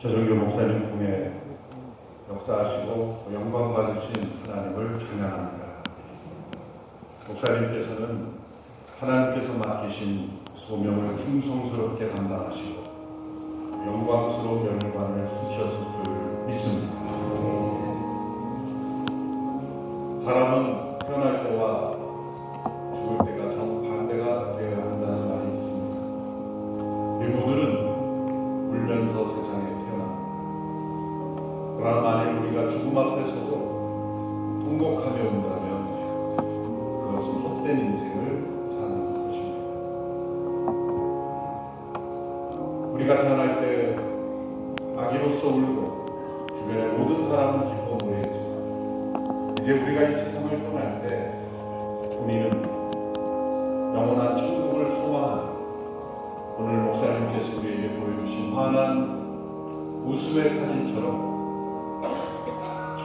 조정교 목사님 통해 역사하시고 영광 받으신 하나님을 찬양합니다. 목사님께서는 하나님께서 맡기신 소명을 충성스럽게 감당하시고 영광스러운 영광을 쓰셨을 줄 믿습니다. 사람은 태어날 때와 우리가 죽음 앞에서도 통곡하며 온다면 그것은 헛된 인생을 사는 것입니다. 우리가 태어날 때 아기로서 울고 주변의 모든 사람은 기뻐 노래했지만 이제 우리가 이 세상을 떠날 때 우리는 영원한 천국을 소망하는 오늘 목사님께서 우리에게 보여주신 환한 웃음의 사진처럼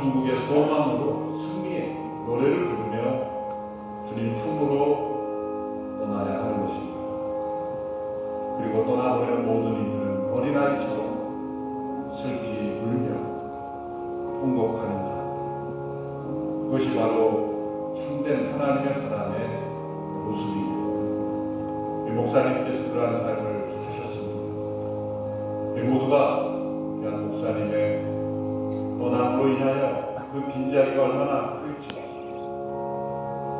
천국의 소망으로 승리의 노래를 부르며 주님 품으로 떠나야 하는 것입니다. 그리고 떠나보내는 모든 이들은 어린아이처럼 슬피 울며 통곡하는 삶. 그것이 바로 참된 하나님의 사람의 모습입니다. 이 목사님께서 그러한 삶을 사셨습니다. 우리 모두가 귀한 목사님의 떠남으로 인하여 그 빈자리가 얼마나 클지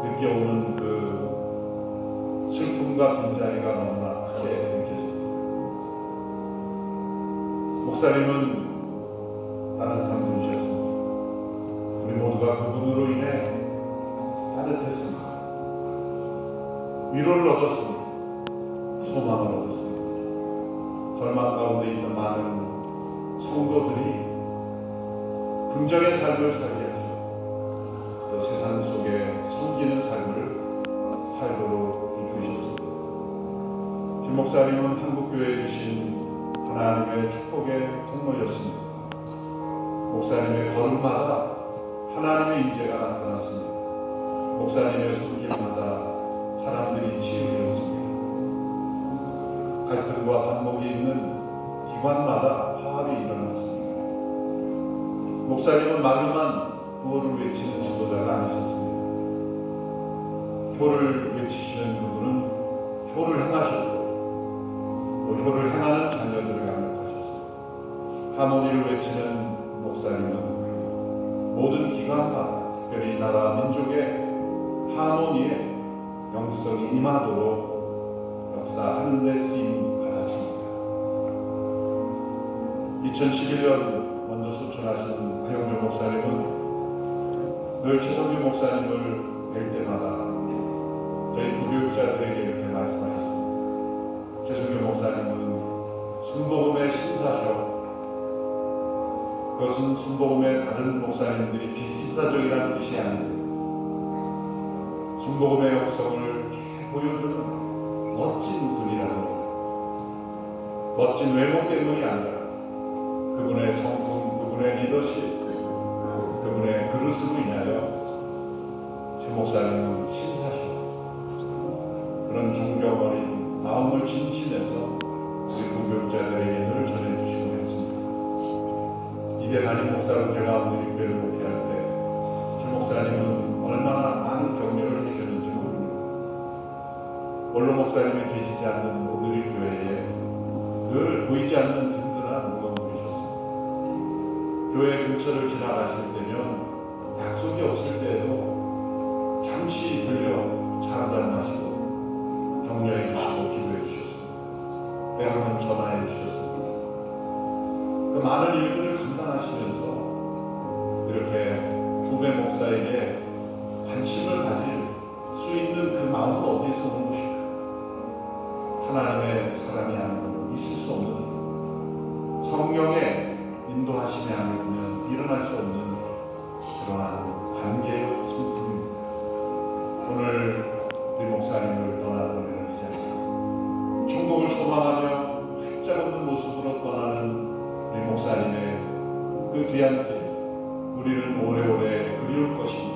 느껴오는 그 슬픔과 빈자리가 너무나 크게 느껴집니다. 목사님은 따뜻한 분이셨습니다. 우리 모두가 그분으로 인해 따뜻했습니다. 위로를 얻었습니다. 소망을 얻었습니다. 절망 가운데 있는 많은 성도들이 긍정의 삶을 살게 하시고 또 세상 속에 섬기는 삶을 살도록 이끄셨습니다. 김 목사님은 한국교회에 주신 하나님의 축복의 통로였습니다. 목사님의 걸음마다 하나님의 임재가 나타났습니다. 목사님의 손길마다 사람들이 치유되었습니다. 갈등과 반목이 있는 기관마다 목사님은 말로만 구호를 외치는 지도자가 아니셨습니다. 효를 외치시는 그분은 효를 행하셨고 또 효를 행하는 자녀들을 양육하셨습니다. 하모니를 외치는 목사님은 모든 기관과 특별히 나라 민족의 하모니에 영성이 임하도록 역사하는 데 쓰임 받았습니다. 2011년 먼저 소천하신 하영주 목사님은 늘 최성규 목사님을 뵐 때마다 저희 부교육자들에게 이렇게 말씀하셨습니다. 최성규 목사님은 순복음의 신사셔. 그것은 순복음의 다른 목사님들이 비시사적이라는 뜻이 아닙니다. 순복음의 역성을 보여주는 멋진 분이라는 것. 멋진 외모 때문이 아니라 그분의 성품, 그분의 리더십, 그분의 그릇으로 인하여 최 목사님은 신사십니다. 그런 존경 어린 마음을 진실해서 우리 공교육자들에게 늘 전해주시고 했습니다. 이대 담임 목사로 제가 오늘 교회를 목회할 때최 목사님은 얼마나 많은 격려를 해주셨는지 모릅니다. 원로 목사님이 계시지 않는 우리 교회에 늘 보이지 않는 교회 근처를 지나가실 때면 약속이 없을 때에도 잠시 들려 차 한잔 마시고 격려해 주시고 기도해 주셨습니다. 때로는 전화해 주셨습니다. 그 많은 일들을 감당하시면서 이렇게 후배 목사에게 관심을 가질 수 있는 그 마음은 어디서 오는 것일까? 하나님의 사랑이 아니고 있을 수 없는 성령의 인도하심이 아니면 일어날 수 없는 그러한 관계의 성품입니다. 오늘 우리 목사님을 떠나보내는 이 자리에 천국을 소망하며 활짝 웃는 모습으로 떠나는 우리 목사님의 그 뒤안길 우리는 오래오래 그리울 것입니다.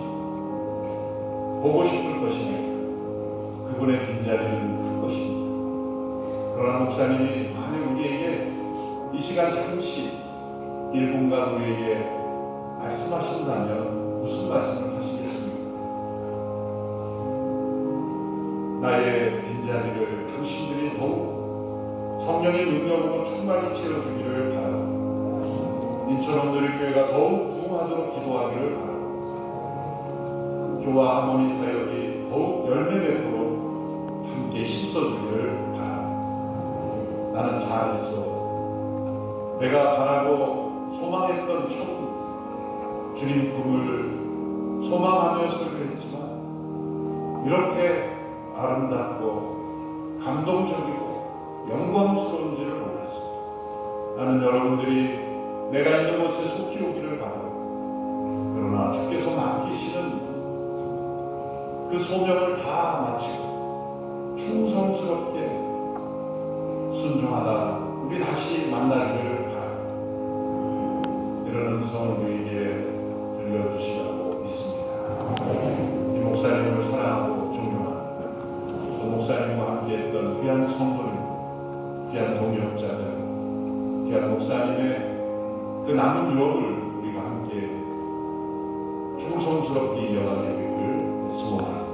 보고 싶을 것입니다. 그분의 빈자리는 클 것입니다. 그러나 목사님이 만약 우리에게 이 시간 잠시 1분간 우리에게 말씀하신다면 무슨 말씀을 하시겠습니까? 나의 빈자리를 당신들이 더욱 성령의 능력으로 충만히 채워주기를 바랍니다. 인천 온누리교회가 더욱 부흥하도록 기도하기를 바랍니다. 교와 하모니 사역이 더욱 열매 맺도록 함께 힘써주기를 바랍니다. 나는 잘했어. 내가 바라고 소망했던 첫 주님 품을 소망하며 설교했지만 이렇게 아름답고 감동적이고 영광스러운 지를 몰랐어. 나는 여러분들이 내가 있는 곳에 속히 오기를 바라고 그러나 주께서 맡기시는 그 소명을 다 마치고 충성스럽게 순종하다 우리 다시 만나기를. 이런 음성을 우리에게 들려주시라고 믿습니다. 이 목사님을 사랑하고 존경합니다. 그 목사님과 함께했던 귀한 성도님, 귀한 동역자들, 귀한 목사님의 그 남은 유업을 우리가 함께 충성스럽게 이어가기를 소원합니다.